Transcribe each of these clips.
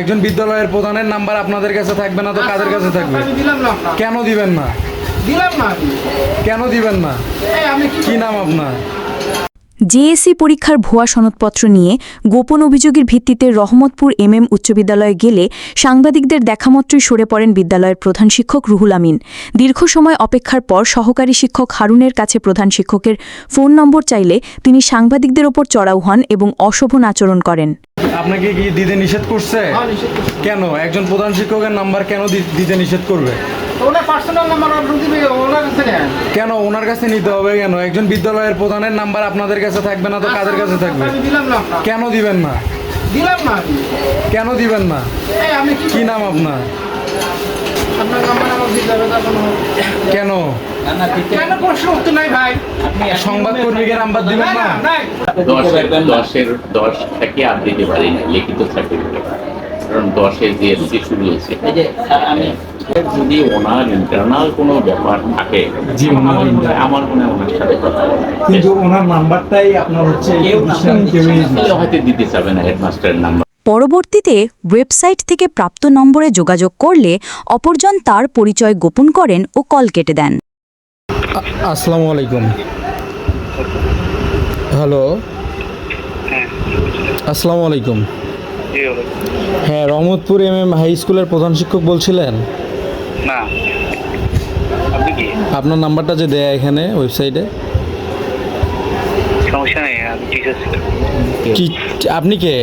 একজন বিদ্যালয়ের প্রধানের নাম্বার আপনাদের কাছে থাকবে না তো কাদের কাছে থাকবে? আমি দিলাম না আপনার। কেন দিবেন না? দিলাম না। কেন দিবেন না? কি কি নাম আপনার? জেএসসি পরীক্ষার ভুয়া সনদপত্র নিয়ে গোপন অভিযোগের ভিত্তিতে রহমতপুর এম এম উচ্চ বিদ্যালয়ে গেলে সাংবাদিকদের দেখামাত্রই সরে পড়েন বিদ্যালয়ের প্রধান শিক্ষক রুহুল আমিন। দীর্ঘ সময় অপেক্ষার পর সহকারী শিক্ষক হারুনের কাছে প্রধান শিক্ষকের ফোন নম্বর চাইলে তিনি সাংবাদিকদের ওপর চড়াও হন এবং অশোভন আচরণ করেন। আপনাকে কি দিতে নিষেধ করছে? হ্যাঁ, নিষেধ করছি। কেন? একজন প্রধান শিক্ষকের নাম্বার কেন দিতে নিষেধ করবে? কেন? ওনার কাছে নিতে হবে কেন? একজন বিদ্যালয়ের প্রধানের নাম্বার আপনাদের কাছে থাকবে না তো কাদের কাছে থাকবে? কেন দিবেন না? দিলাম না। কেন দিবেন না? কি নাম আপনার? তখন কেন? কেন প্রশ্ন উত্তর নাই ভাই? সংবাদকর্মীকে নাম্বার দিবেন না না? না নাই। দশের দশের দশ থেকে আর দিতে পারি না লিখিত সার্টিফিকেট কারণ দশে জিএসসি শুরু হয়েছে যদি ওনার ইন্টারনাল কোনো ব্যাপার থাকে জি, ওনার আমার মনে হয়- আমার মনে হয় ওনার সাথে কথা কিন্তু ওনার নাম্বারটাই আপনার হচ্ছে কেউ হয়তো দিতে চাবে না হেডমাস্টারের নাম্বার। পরবর্তীতে ওয়েবসাইট থেকে প্রাপ্ত নম্বরে যোগাযোগ করলে অপরজন তার পরিচয় গোপন করেন ও কল কেটে দেন। আসসালামু আলাইকুম। হ্যালো। আসসালামু আলাইকুম। হ্যাঁ রহমতপুর এম এম হাই স্কুলের প্রধান শিক্ষক বলছিলেন? না। আপনার নাম্বারটা যে দেয়া এখানে ওয়েবসাইটে। সমস্যা নেই আপনি কে?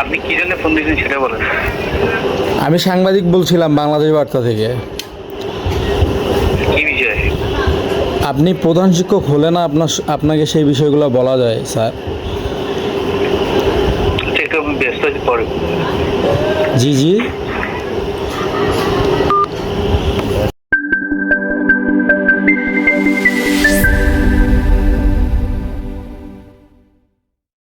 আপনি কি জন্য ফোন দিয়েছেন সেটা বলেন। আমি সাংবাদিক বলছিলাম বাংলাদেশ বার্তা থেকে। কি বিষয়ে? আপনি প্রধান শিক্ষক হলে না আপনার আপনাকে সেই বিষয়গুলো বলা যায় স্যার। ব্যস্ত পরে। জি জি।